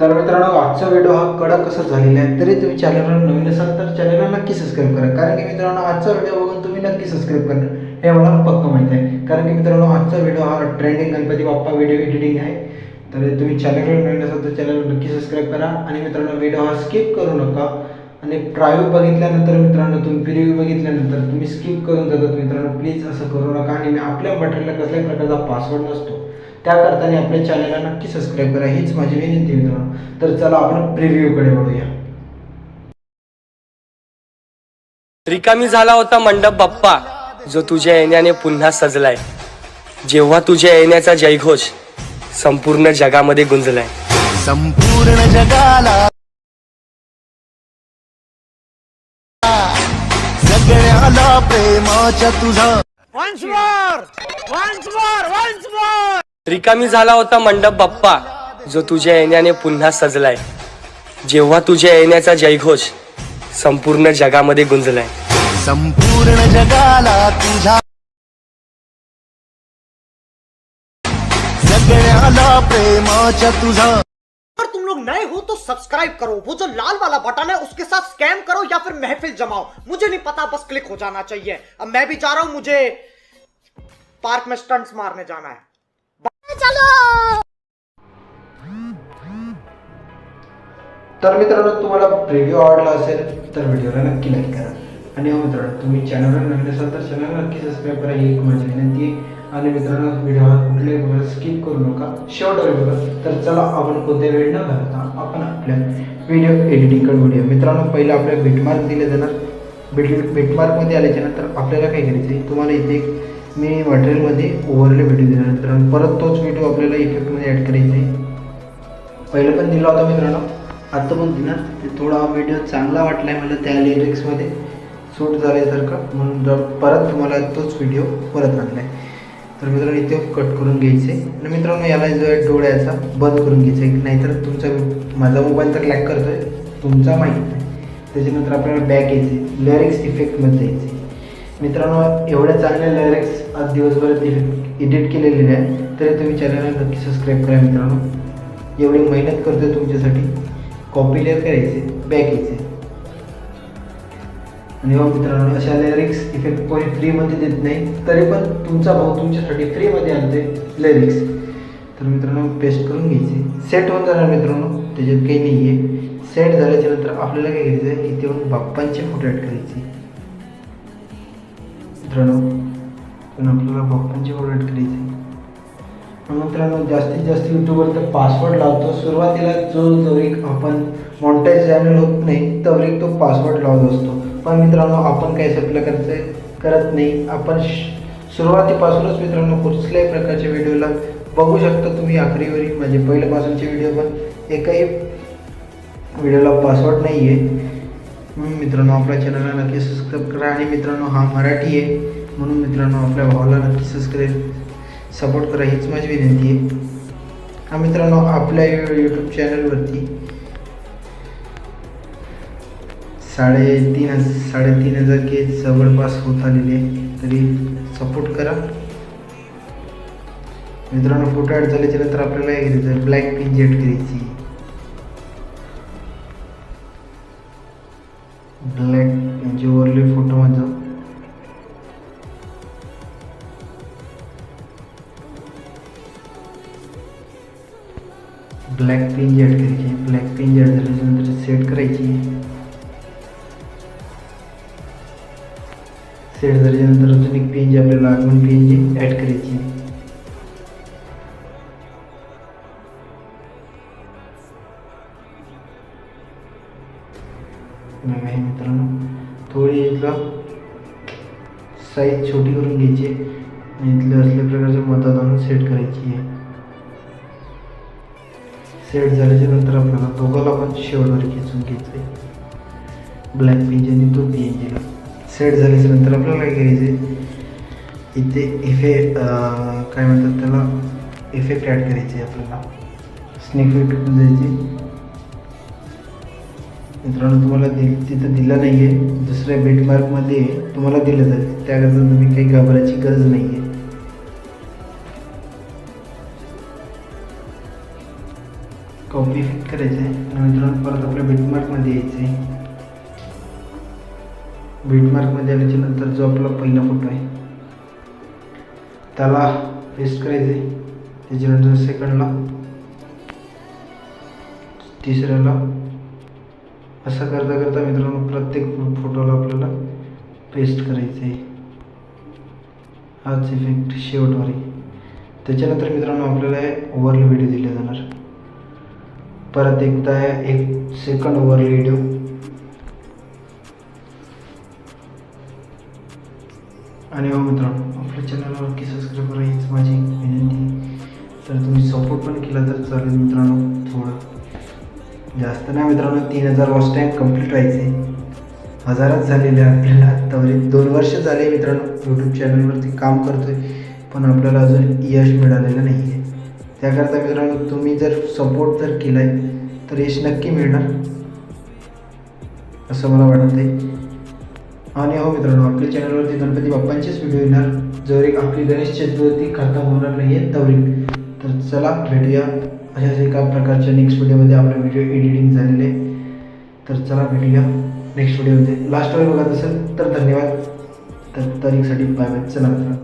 तर मित्रांनो आजचा व्हिडिओ हा कडक कसा झालेला आहे तरी तुम्ही चॅनलला नवीन असाल तर चॅनलला नक्की सबस्क्राईब करा. कारण की मित्रांनो आजचा व्हिडिओ बघून तुम्ही नक्की सबस्क्राईब करा. हे मला पक्क माहीत आहे. कारण की मित्रांनो आजचा व्हिडिओ हा trending Ganpati Bappa video editing आहे. तर तुम्ही चॅनलला नवीन असाल तर चॅनल नक्की सबस्क्राईब करा. आणि मित्रांनो व्हिडिओ हा स्किप करू नका. आणि प्रायव्ह बघितल्यानंतर मित्रांनो तुम्ही प्रिव्ह्यू बघितल्यानंतर तुम्ही स्किप करून जातात. मित्रांनो प्लीज असं करू नका. आणि मी आपल्या मटेरियलला कसल्याही प्रकारचा पासवर्ड नसतो. त्याकरता आपल्या चॅनलला नक्की सबस्क्राईब करा. हीच माझी विनंती आहे मित्रांनो. तर चला आपण प्रिव्ह्यूकडे वळूया. रिकामी झाला होता मंडप बाप्पा जो तुझ्या येण्याने पुन्हा सजलाय. जेव्हा तुझ्या येण्याचा जयघोष संपूर्ण जगामध्ये गुंजलाय. संपूर्ण जगाला सगळ्याला प्रेमाच्या तुझा रिकामी झाला होता मंडप बाप्पा जो तुझ्या येण्याने पुन्हा सजलाय. जेव्हा तुझ्या येण्याचा जयघोष संपूर्ण जगामध्ये गुंजलाय. संपूर्ण जगाला तुझा सगळ्याला प्रेमाच्या तुझा अगर तुम लोग नए हो तो सब्सक्राइब करो। वो जो लाल वाला बटन है उसके साथ स्कैम करो या फिर महफिल जमाओ। मुझे नहीं पता बस क्लिक हो जाना चाहिए। अब मैं भी जा रहा हूँ मुझे पार्क में स्टंट्स मारने जाना है। तर मित्रांनो तुम्हाला प्रिव्ह्यू आवडला असेल तर व्हिडिओला नक्की लाईक करा. आणि हो मित्रांनो तुम्ही चॅनलवर नवीन असाल तर चॅनल नक्की सबस्क्राईब करा. ही एक माझी विनंती आहे. आणि मित्रांनो व्हिडिओ हा कुठल्याही प्रकारे स्किप करू नका. शेवटवर बघा. तर चला आपण कोणत्या वेळ न घालता आपण आपल्या व्हिडिओ एडिटिंगकडे वळूया. मित्रांनो पहिलं आपल्या बिटमार्क दिले जाणार. बिट बिटमार्कमध्ये आल्याच्यानंतर आपल्याला काय करायचं आहे तुम्हाला इथे मी मटेरियलमध्ये ओव्हरले व्हिडिओ दिला मित्रांनो परत तोच व्हिडिओ आपल्याला इफेक्टमध्ये ॲड करायचा आहे. पहिलं पण दिला होता मित्रांनो. आता पण दिला ते थोडा व्हिडिओ चांगला वाटला आहे मला त्या लिरिक्समध्ये सूट झाल्यासारखं. म्हणून परत तुम्हाला तोच व्हिडिओ परत आणला आहे तर मित्रांनो इथे कट करून घ्यायचे आणि मित्रांनो याला जो आहे डोळ्याचा बंद करून घ्यायचा आहे नाहीतर तुमचा माझा मोबाईल तर लॅक करतो आहे तुमचा माहीत नाही. त्याच्यानंतर आपल्याला बॅक यायचे लिरिक्स इफेक्टमध्ये जायचे मित्रांनो एवढ्या चांगल्या लिरिक्स आज दिवसभरात एडिट केलेले आहे तरी तुम्ही चॅनलला नक्की सबस्क्राईब करा मित्रांनो. एवढी मेहनत करतो तुमच्यासाठी. कॉपी लेअर करायचे बॅक यायचे. आणि हो मित्रांनो अशा लिरिक्स इफेक्ट कोणी फ्रीमध्ये देत नाही तरी पण तुमचा भाऊ तुमच्यासाठी फ्रीमध्ये आणते लिरिक्स तर मित्रांनो पेस्ट करून घ्यायचे. सेट होऊन जाणार मित्रांनो त्याच्यात काही नाही आहे सेट झाल्याच्यानंतर आपल्याला काय घ्यायचं आहे इथे येऊन बाप्पांचे फोटो ॲड करायचे. मित्रांनो पण आपल्याला बाप्पांचे फोटो करायची मग मित्रांनो जास्तीत जास्त यूट्यूबवर तर पासवर्ड लावतो. सुरुवातीला जो जवळीक आपण मॉनिटाईज चॅनल होत नाही तवरीक तो पासवर्ड लावत असतो. पण मित्रांनो आपण काही सप्लाय करायचं करत नाही. आपण श- सुरुवातीपासूनच मित्रांनो कुठल्याही प्रकारच्या व्हिडिओला बघू शकता तुम्ही आखरीवरी. म्हणजे पहिल्यापासूनचे व्हिडिओ पण एकही व्हिडिओला पासवर्ड नाही आहे म्हणून मित्रांनो आपल्या चॅनलला नक्की सबस्क्राईब करा आणि मित्रांनो हा मराठी आहे म्हणून मित्रांनो आपल्या भावाला नक्की सबस्क्राईब सपोर्ट करा हीच माझी विनंती आहे. हा मित्रांनो आपल्या यूट्यूब चॅनलवरती साडेतीन हजार साडेतीन हजार के जवळपास होत आलेले तरी सपोर्ट करा. मित्रांनो फोटो ॲड झाल्याच्यानंतर आपल्याला हे करायचं ब्लॅक पिन जेट करायची ब्लॅक म्हणजे ओरले फोटो माझा ब्लॅक पिन ॲड करायची. ब्लॅक पिन ॲड झाल्याच्यानंतर सेट करायची. सेट झाल्याच्यानंतर अजून एक पेन जी आपल्याला आगमन पेन जी ॲड करायची. आहे मित्रांनो. थोडी इथला साईज छोटी करून घ्यायची आणि इथल्या असल्या प्रकारच्या मतात आणून सेट करायची आहे. सेट झाल्याच्यानंतर आपल्याला दोघाला पण शेवटवर खेचून घ्यायचं आहे. ब्लॅक पेंजनी तो पेंजीला सेट झाल्याच्यानंतर आपल्याला काय करायचं इथे इफे काय म्हणतात त्याला? इफेक्ट ॲड करायचे आपल्याला. स्नेक इफेक्ट जायचे. मित्रांनो तुम्हाला दि तिथं दिलं नाही आहे दुसऱ्या बेटमार्कमध्ये तुम्हाला दिलं जाईल. त्याकरता तुम्ही काही घाबरायची गरज नाही आहे कॉपी फिट करायचं आहे आणि मित्रांनो परत आपल्या बेटमार्कमध्ये यायचं आहे बेटमार्कमध्ये आल्याच्यानंतर जो आपला पहिला फोटो आहे त्याला पेस्ट करायचं आहे त्याच्यानंतर सेकंडला तिसऱ्याला असं करता करता मित्रांनो प्रत्येक फोटोला आपल्याला पेस्ट करायचं आहे. हाच इफेक्ट शेवटवर आहे. त्याच्यानंतर मित्रांनो आपल्याला ओव्हरले व्हिडिओ दिले जाणार. परत एकदा एक सेकंड ओव्हरले व्हिडिओ आणि हो मित्रांनो आपल्या चॅनलला नक्की सबस्क्राईब करा हीच माझी विनंती तर तुम्ही सपोर्ट पण केला तर चालेल मित्रांनो थोडं. जास्त नाही मित्रांनो तीन हजार वॉच टाईम कंप्लीट व्हायचे. हजारात झालेले आपल्याला. आत्तापर्यंत म्हणजे दोन वर्ष झाले मित्रांनो यूट्यूब चॅनलवरती काम करतोय पण आपल्याला अजून यश मिळालेलं नाही आहे त्याकरता मित्रांनो तुम्ही जर सपोर्ट जर केला आहे तर यश नक्की मिळणार. असं मला वाटतंय. आणि हो मित्रांनो आपल्या चॅनलवरती गणपती बाप्पांचेच व्हिडिओ येणार. जर एक आपली गणेश चतुर्थी खतम होणार नाही आहे तवरी तर चला भेटूया. अशाच एका प्रकारच्या नेक्स्ट व्हिडिओमध्ये आपला व्हिडिओ एडिटिंग झालेले तर चला भेटूया नेक्स्ट व्हिडिओमध्ये लास्ट वेळ बघत असेल तर धन्यवाद. तर तारीखसाठी बाय बाय चला